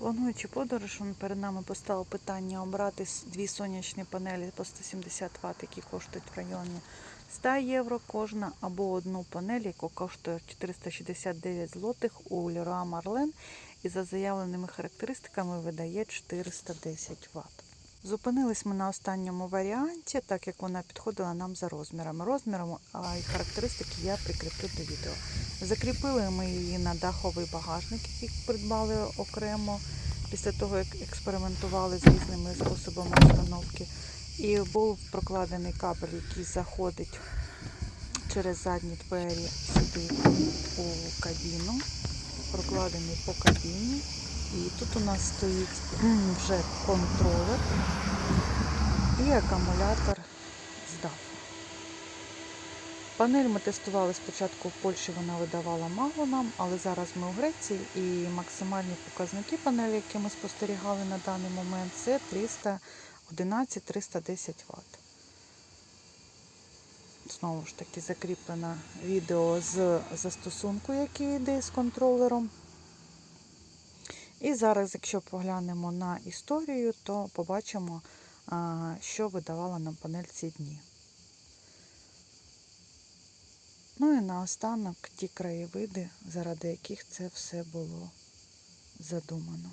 Плануючи подорож, він перед нами поставив питання обрати дві сонячні панелі по 170 Вт, які коштують в районі 100 євро кожна, або одну панель, яка коштує 469 злотих у Леруа Марлен і за заявленими характеристиками видає 410 Вт. Зупинились ми на останньому варіанті, так як вона підходила нам за розмірами. Розміром і характеристики я прикріплю до відео. Закріпили ми її на даховий багажник, який придбали окремо після того, як експериментували з різними способами установки. І був прокладений кабель, який заходить через задні двері сюди у кабіну, прокладений по кабіні. І тут у нас стоїть вже контролер і акумулятор з даху. Панель ми тестували спочатку в Польщі, вона видавала мало нам, але зараз ми у Греції і максимальні показники панелі, які ми спостерігали на даний момент, це 311-310 Вт. Знову ж таки закріплено відео з застосунку, який йде з контролером. І зараз, якщо поглянемо на історію, то побачимо, що видавала нам панель ці дні. Ну і наостанок ті краєвиди, заради яких це все було задумано.